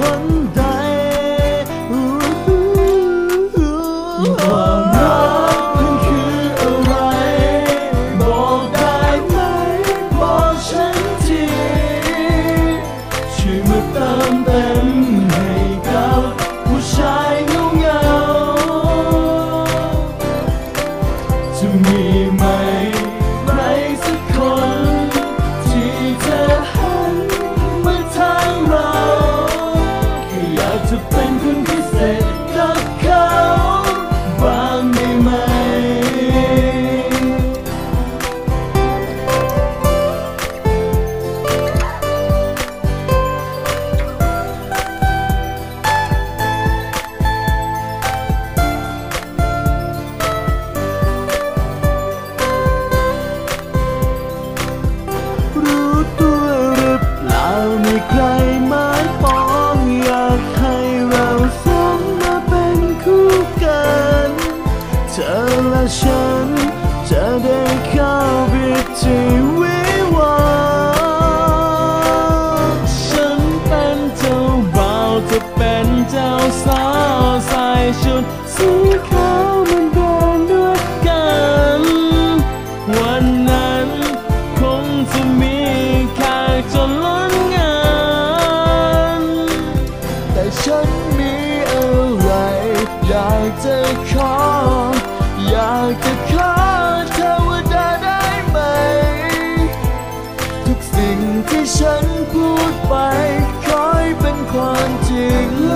คนใดความรักมันคืออะไร บอกได้ไหม บอกฉันทีช่วยมาเติมเต็มให้กับผู้ชายเงาเงาจะมีไหม จะขอ อยากจะขอเทวดาได้ไหม ทุกสิ่งที่ฉันพูดไป คอยเป็นความจริง